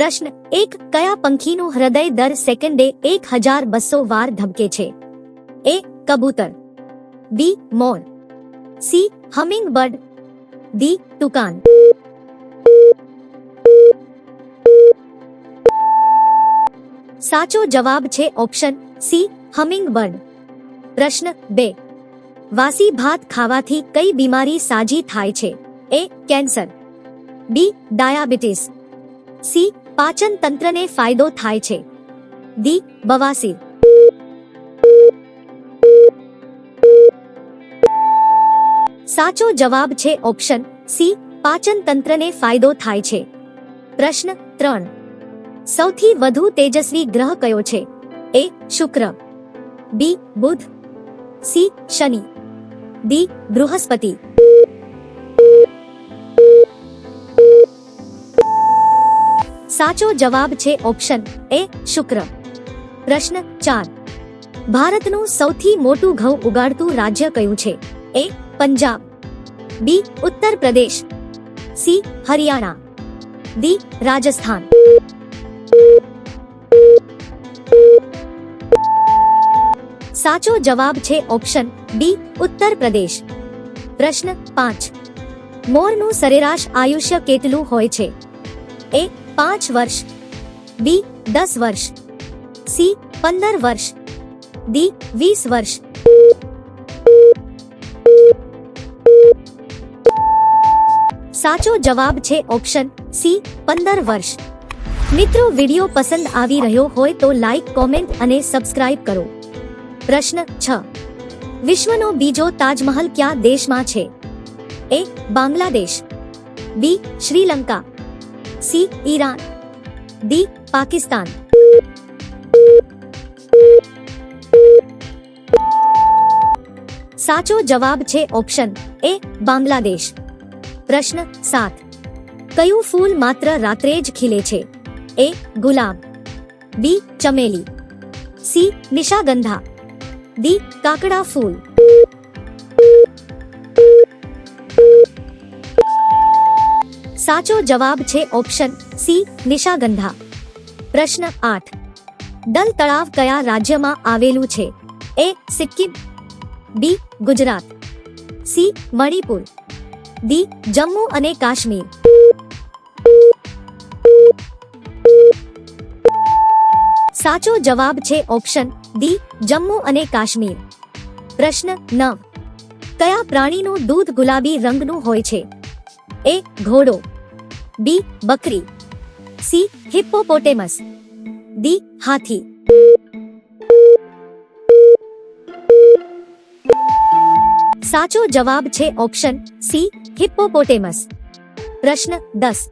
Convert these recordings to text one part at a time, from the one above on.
પ્રશ્ન, એક કયા પંખીનું હૃદય દર સેકન્ડે એક હજાર બસો વાર ધબકે છે? એ, કબૂતર. બી, મોર. C humming bird D toucan સાચો જવાબ છે ઓપ્શન સી હમિંગ બર્ડ પ્રશ્ન બે, વાસી ભાત ખાવાથી કઈ બીમારી સાજી થાય છે? A, cancer. B, diabetes. C પાચન તંત્રને ફાયદો થાય છે. દી બવાસીર. સાચો જવાબ છે ઓપ્શન સી, પાચન તંત્રને ફાયદો થાય છે. પ્રશ્ન ત્રણ. સૌથી વધુ તેજસ્વી ગ્રહ કયો છે? એ, શુક્ર. બી, બુધ. સી, શનિ. ડી, બૃહસ્પતિ. સાચો જવાબ છે ઓપ્શન એ શુક્ર. પ્રશ્ન ચાર. ભારતનું સૌથી મોટું ઘઉં ઉગાડતું રાજ્ય કયું છે? એ Punjab. B Uttar Pradesh. C Haryana. D Rajasthan. સાચો જવાબ છે ઓપ્શન બી ઉત્તર પ્રદેશ. પ્રશ્ન પાંચ. મોરનું સરેરાશ આયુષ્ય કેટલું હોય છે? એ પાંચ વર્ષ. બી, દસ વર્ષ. સી, પંદર વર્ષ. ડી, વીસ વર્ષ. સાચો જવાબ છે ઓપ્શન સી, પંદર વર્ષ. મિત્રો, વિડિયો પસંદ આવી રહ્યો હોય તો લાઈક, કોમેન્ટ અને સબસ્ક્રાઇબ કરો. પ્રશ્ન છ. વિશ્વનો બીજો તાજમહલ ક્યાં દેશમાં છે? A, Bangladesh. B, Sri Lanka. C Iran D Pakistan સાચો જવાબ છે ઓપ્શન એ બાંગ્લાદેશ પ્રશ્ન સાત કયું ફૂલ માત્ર રાત્રે જ ખીલે છે એ ગુલાબ બી ચમેલી સી નિશાગંધા ડી કાકડા ફૂલ સાચો જવાબ છે ઓપ્શન સી, નિશાગંધા. પ્રશ્ન આઠ. દલ તળાવ કયા રાજ્યમાં આવેલું છે? A, Sikkim. B, Gujarat. C, Manipur. D, Jammu અને કાશ્મીર. સાચો જવાબ છે ઓપ્શન ડી, જમ્મુ અને કાશ્મીર. પ્રશ્ન નવ. કયા પ્રાણીનું દૂધ ગુલાબી રંગનું હોય છે? એ, ઘોડો. બી બકરી. C, hippopotamus. ડી, હાથી. સાચો જવાબ છે ઓપ્શન સી, હિપ્પોપોટેમસ. પ્રશ્ન દસ.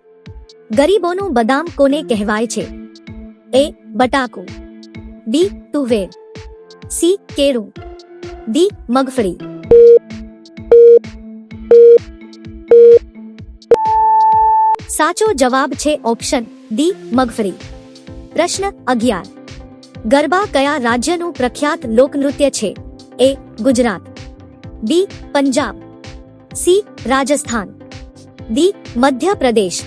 ગરીબોનું બદામ કોને કહેવાય છે? એ, બટાકુ. બી, તુવેર. સી, કેળું. ડી, મગફળી. સાચો જવાબ છે ઓપ્શન ડી, મગફળી. પ્રશ્ન અગિયાર. ગરબા કયા રાજ્યનું પ્રખ્યાત લોકનૃત્ય છે? A, Gujarat. B, Punjab. C, Rajasthan. D, Madhya Pradesh.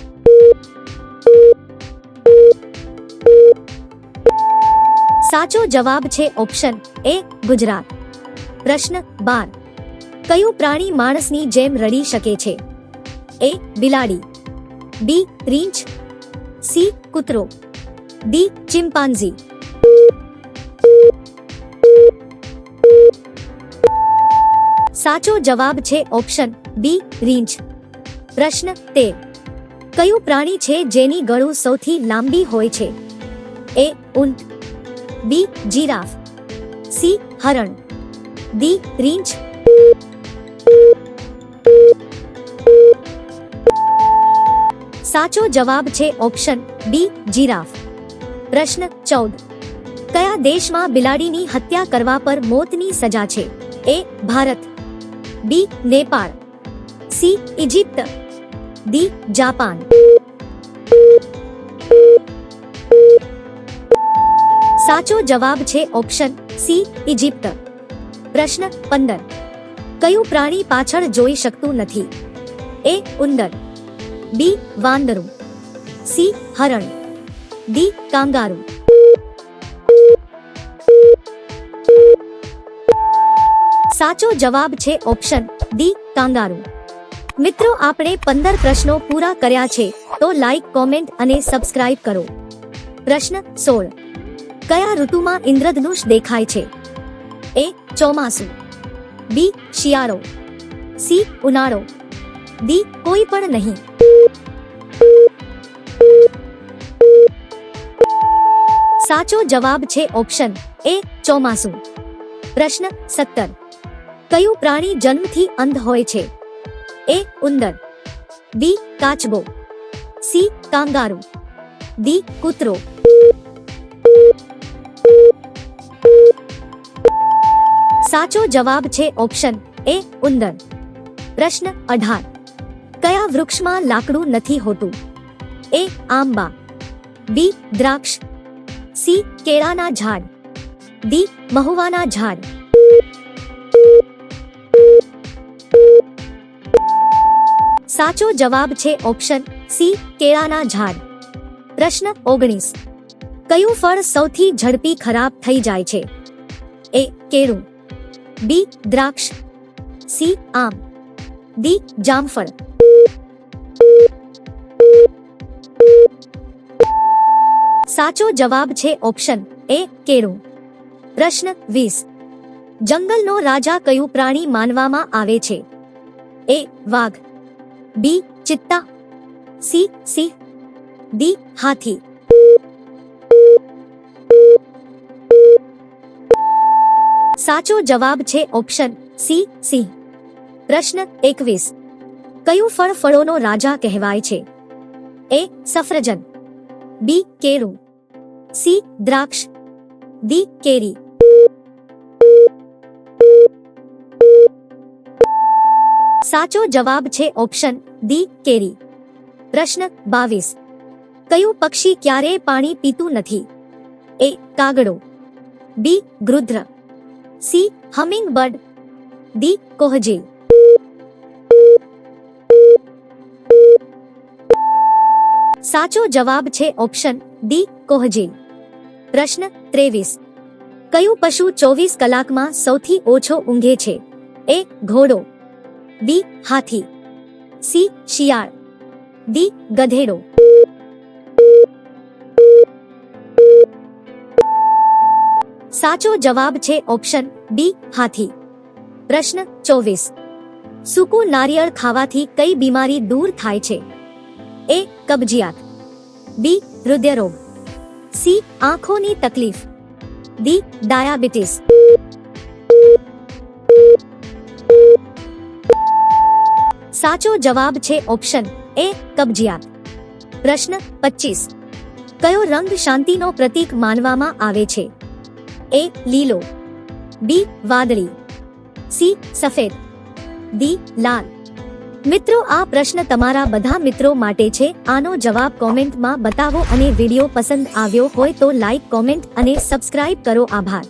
સાચો જવાબ છે ઓપ્શન એ, ગુજરાત. પ્રશ્ન બાર. કયું પ્રાણી માણસની જેમ રડી શકે છે? એ, બિલાડી. બી રીંછ સી કૂતરો ડી ચિમ્પાન્ઝી સાચો જવાબ છે ઓપ્શન બી રીંછ પ્રશ્ન તે. કયું પ્રાણી છે જેની ગળું સૌથી લાંબી હોય છે? એ ઊંટ. B giraffe. સી હરણ. ડી રીંછ સાચો જવાબ છે ઓપ્શન બી જીરાફ પ્રશ્ન ચૌદ કયા દેશમાં બિલાડીની હત્યા કરવા પર મોતની સજા છે A Bharat B Nepal C Egypt D Japan સાચો જવાબ છે ઓપ્શન સી ઇજિપ્ત પ્રશ્ન પંદર કયું પ્રાણી પાછળ જોઈ શકતું નથી એ ઉંદર બી વાંદરું સી હરણ ડી કાંગારુ સાચો જવાબ છે ઓપ્શન ડી કાંગારુ મિત્રો આપણે પંદર પ્રશ્નો પૂરા કર્યા છે તો લાઈક કોમેન્ટ અને સબસ્ક્રાઇબ કરો પ્રશ્ન સોળ કયા ઋતુમાં ઇન્દ્રધનુષ દેખાય છે એ ચોમાસું બી શિયાળો સી ઉનાળો ડી કોઈ પણ નહીં સાચો જવાબ છે ઓપ્શન એ ચોમાસું. પ્રશ્ન સત્તર. કયું પ્રાણી જન્મથી અંધ હોય છે? એ ઉંદર. બી કાચબો. C kangaroo. ડી કૂતરો. સાચો જવાબ છે ઓપ્શન એ ઉંદર. પ્રશ્ન અઢાર. વૃક્ષમાં લાકડું નથી હોતું. એ આંબા. બી દ્રાક્ષ. સી કેળાના ઝાડ. ડી મહુવાના ઝાડ. સાચો જવાબ છે ઓપ્શન સી કેળાના ઝાડ. પ્રશ્ન ઓગણીસ. કયું ફળ સૌથી ઝડપી ખરાબ થઈ જાય છે? એ કેળું. બી દ્રાક્ષ. સી આમ. ડી જામફળ. સાચો જવાબ છે ઓપ્શન એ કેળું. પ્રશ્ન વીસ. જંગલનો રાજા કયું પ્રાણી માનવામાં આવે છે? એ વાઘ, બી ચિત્તા, સી સિંહ, ડી હાથી. સાચો જવાબ છે ઓપ્શન સી સિંહ. પ્રશ્ન એકવીસ. કયું ફળ ફળોનો રાજા કહેવાય છે? એ સફરજન બી કેળું સી દ્રાક્ષ ડી કેરી સાચો જવાબ છે ઓપ્શન ડી કેરી પ્રશ્ન બાવીસ કયું પક્ષી ક્યારેય પાણી પીતું નથી એ કાગડો બી ગૃધ્ર સી હમિંગ બર્ડ ડી કોહજેલ સાચો જવાબ છે ઓપ્શન ડી, કોહજી. પ્રશ્ન ત્રેવીસ. કયું પશુ ચોવીસ કલાકમાં સૌથી ઓછો ઊંઘે છે? એ, ઘોડો. બી, હાથી. સી, શિયાળ. ડી, ગધેડો. સાચો જવાબ છે ઓપ્શન બી, હાથી. પ્રશ્ન ચોવીસ. સૂકું નારિયેળ ખાવાથી કઈ બીમારી દૂર થાય છે? એ, કબજિયાત. બી હૃદયરોગ સી આંખોની તકલીફ ડી ડાયાબિટીસ સાચો જવાબ છે ઓપ્શન એ કબજિયાત. પ્રશ્ન પચીસ. કયો રંગ શાંતિનો પ્રતીક માનવામાં આવે છે? એ લીલો. બી વાદળી. સી સફેદ. ડી લાલ. મિત્રો, આ પ્રશ્ન તમારા બધા મિત્રો માટે છે. આનો જવાબ કોમેન્ટમાં બતાવો અને વીડિયો પસંદ આવ્યો હોય તો લાઈક કોમેન્ટ અને સબસ્ક્રાઇબ કરો. આભાર.